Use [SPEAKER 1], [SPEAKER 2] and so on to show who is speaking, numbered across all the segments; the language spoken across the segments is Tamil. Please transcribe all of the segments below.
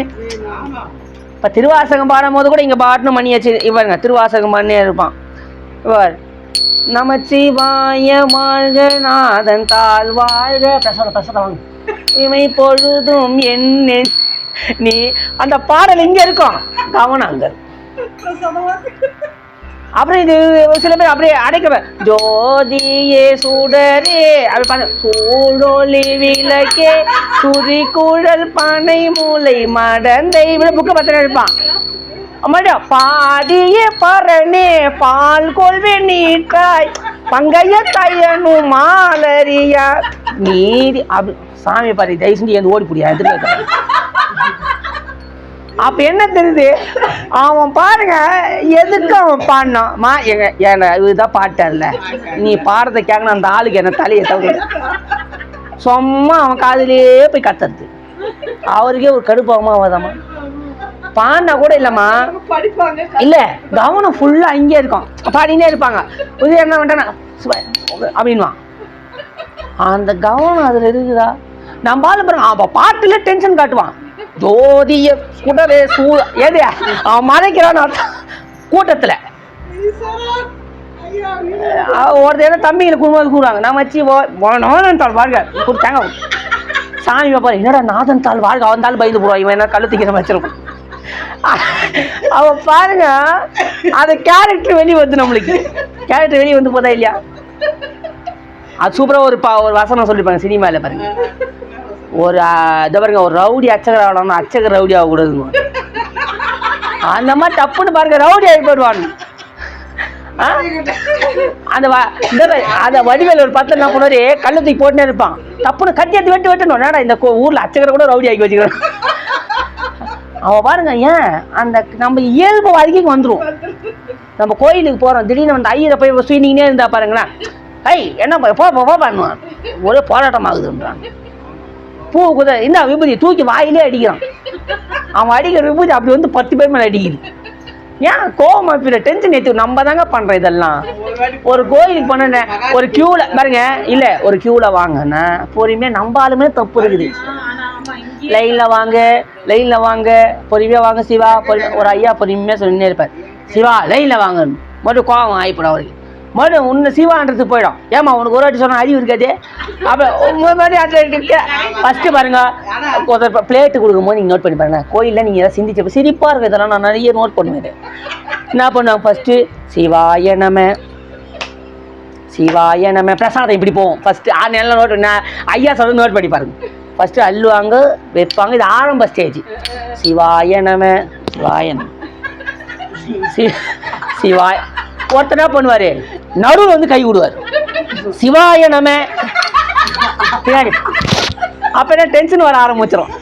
[SPEAKER 1] இப்போ திருவாசகம் பாடும்போது கூட இங்கே பாட்டுன்னு மணி வச்சு இவருங்க திருவாசகம் பண்ணே இருப்பான். இவர் நமச்சிவாய வாழ்க நாதன் தாழ் வாழ்க. பிரசாத பிரசாதம் வாங்க. இவை பொழுதும் என்ன நீ அந்த பாடல் இங்க இருக்கும். கவனம் அங்கே. அப்புறம் இது சில பேர் அப்படியே அடைக்க ஜோதியே சுடரே அப்படி பார்த்து சூடொளி விளக்கே சுரி குழல் பனை மூளை மடந்தை இப்படி புக்கை பத்திரம் எடுப்பான் அம்மாடா பாடிய பரணே பால் கொள்வே நீட்டாய் பங்கைய தையனு மாலரியா. நீதி அப்படி சாமி பாரு தயவு செஞ்சு எந்த ஓடி புடியா எதிர்க்க அப்போ என்ன தெரியுது? அவன் பாருங்க எதுக்கு அவன் பாடினான்? மா எங்க என்ன இதுதான் பாட்டல்ல. நீ பாடுறதை கேட்கணும் அந்த ஆளுக்கு என்ன தலையை தவிர சும்மா அவன் காதுலயே போய் கத்துறது. அவருக்கே ஒரு கடுப்பாகமா ஆகாதாம்மா பாடினா கூட இல்லைம்மா. இல்லை கவனம் ஃபுல்லாக அங்கேயே இருக்கும். பாடினே இருப்பாங்க. உதய என்ன பண்ணிட்டானா அப்படின்வான் அந்த கவனம் அதில் இருக்குதா? நம்ம ஆளு பாருங்க அவன் பாட்டுல டென்ஷன் காட்டுவான். ஜோதிய குடவே சூ எது அவன் மறைக்கிறான் கூட்டத்தில். ஒரு தடவை தம்பிங்களை குடும்பம் கூடுவாங்க நான் வச்சு நாதன் தாள் வாழ்க. கொடுத்தாங்க சாமி பாரு என்னடா நாதன் தாள் வாழ்க? அவன் தாள் பயந்து போடுவான். இவன் என்ன கழுத்துக்கிற வச்சிருக்கும் அவன் பாருங்க அது கேரக்டர் வெளியே வந்து நம்மளுக்கு. கேரக்டர் வெளியே வந்து போதா இல்லையா? அது சூப்பராக ஒரு பா ஒரு வசனம் சொல்லியிருப்பாங்க சினிமாவில் பாருங்க. ஒரு இதை பாருங்க ஒரு ரவுடி அச்சகர் ஆகணும்னா அச்சகர் ரவுடி ஆகக்கூடாதுங்க அந்த மாதிரி தப்புன்னு பாருங்க ரவுடி ஆகி போயிடுவான் ஆ? அந்த இந்த அந்த வடிவேல் ஒரு பத்து என்ன பண்ணுவாரு கல்லு தூக்கி போட்டுனே இருப்பான் தப்புன்னு கட்டி எடுத்து வெட்டு வெட்டணும் என்னடா இந்த கோ- அச்சகரை கூட ரவுடி ஆக்கி வச்சுக்கிறோம் அவன் பாருங்க ஏன் அந்த நம்ம இயல்பு வாழ்க்கைக்கு வந்துடும் நம்ம கோயிலுக்கு போகிறோம் திடீர்னு வந்து ஐயரை போய் சுயினிங்கன்னே இருந்தா பாருங்களேன் ஐய் என்ன போ, போ பண்ணுவான் ஒரே போராட்டம் ஆகுதுன்றான் பூ குத இந்த விபூதி தூக்கி வாயிலே அடிக்கிறான். அவன் அடிக்கிற விபூதி அப்படி வந்து பத்து பேர் மேலே அடிக்குது. ஏன்? கோவம் அப்படி டென்ஷன் ஏற்றி நம்ம தாங்க பண்றோம் இதெல்லாம்.
[SPEAKER 2] ஒரு
[SPEAKER 1] கோயிலுக்கு பண்ண ஒரு கியூல பாருங்க இல்ல ஒரு கியூல வாங்கண்ணா பொறுமையா நம்ம ஆளுமே தப்பு இருக்குது. லைன்ல வாங்க லைன்ல வாங்க பொறுமையா வாங்க சிவா பொறுமையா ஒரு ஐயா பொறுமையா சொல்லினே இருப்பார். சிவா லைன்ல வாங்க மட்டும் கோவம் ஆயிப்படும் அவருக்கு. மறுபடியும் உன்னை சிவான்றது போயிடும். ஏமா உனக்கு ஒரு வாட்டி சொன்னால் அறிவு இருக்காது? அப்போ ஃபஸ்ட்டு பாருங்க. ஒரு பிளேட்டு கொடுக்கும்போது நீங்கள் நோட் பண்ணி பாருங்க. கோயிலில் நீங்கள் எதாவது சிந்திச்சப்போ சிரிப்பாக இருக்கும். இதெல்லாம் நான் நிறைய நோட் பண்ணுவேன் என்ன பண்ணுவாங்க ஃபஸ்ட்டு சிவாய நம. சிவாய நம்ம பிரசாதம் இப்படி போவோம் ஃபஸ்ட்டு ஆறு நேரம் நோட் நான் ஐயா சொல்ல நோட் பண்ணி பாருங்க. ஃபஸ்ட்டு அள்ளுவாங்க வைப்பாங்க. இது ஆரம்ப ஸ்டேஜ் சிவாய நம. சிவாய நம. சி- சிவாய. ஒருத்தர் என்ன பண்ணுவார்? நடுவில் வந்து கை விடுவார். சிவாய நம. பின்னாடி. அப்போ என்ன டென்ஷன் வர ஆரம்பிச்சிடும்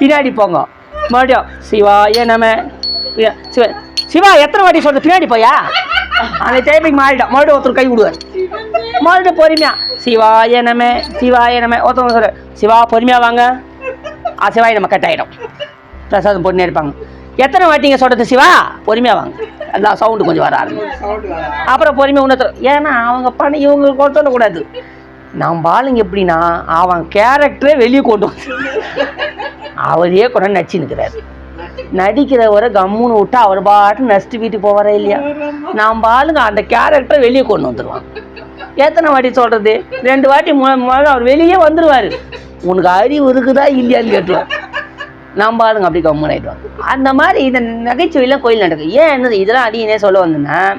[SPEAKER 1] பின்னாடி போங்க. மறுபடியும் சிவாய நம. சிவ சிவா சிவா எத்தனை வாட்டி சொல்கிறது பின்னாடி போயா? அந்த டைமிங் மாறிடும். மறுபடியும் ஒருத்தர் கை விடுவார். மறுபடியும் பொறுமையா சிவாய நம சிவாய நம. ஒருத்தவங்க சொல்ற சிவா பொறுமையா வாங்க. ஆ சிவாய நம்ம கட் பிரசாதம் போட்டுனே இருப்பாங்க எத்தனை வாட்டிங்க சொல்கிறது சிவா பொறுமையா வாங்க. எல்லாம் சவுண்டு கொஞ்சம் வர
[SPEAKER 2] ஆரம்பிச்சு
[SPEAKER 1] அப்புறம் பொறுமை உணர்த்து ஏன்னா அவங்க பண்ணி இவங்க கொண்டு சொல்லக்கூடாது நம்ம ஆளுங்க எப்படின்னா அவன் கேரக்டரே வெளியே கொண்டு வந்து அவரையே கூட நச்சு நிற்கிறாரு நடிக்கிறவரை கம்முன்னு விட்டு அவர் பாட்டு நடிச்சுட்டு வீட்டுக்கு போவாரா இல்லையா? நம்ம ஆளுங்க அந்த கேரக்டரை வெளியே கொண்டு வந்துருவான். எத்தனை வாட்டி சொல்றது? ரெண்டு வாட்டி மு- முதல்ல அவர் வெளியே வந்துடுவார் உனக்கு அறிவு இருக்குதா இல்லையான்னு கேட்டுருவார். நம்ம ஆளுங்க அப்படி கம்முன்னு ஆகிடுவாங்க அந்த மாதிரி இந்த நகைச்சுவையெல்லாம் கோயில் நடக்கும் ஏன் என்னது இதெல்லாம் அடியினே சொல்ல வந்தேன்னா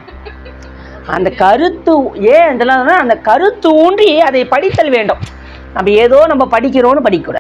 [SPEAKER 1] அந்த கருத்து ஏன் இதெல்லாம் அந்த கருத்து ஊன்றி அதை படித்தல் வேண்டும். நம்ம ஏதோ நம்ம படிக்கிறோன்னு படிக்கக்கூடாது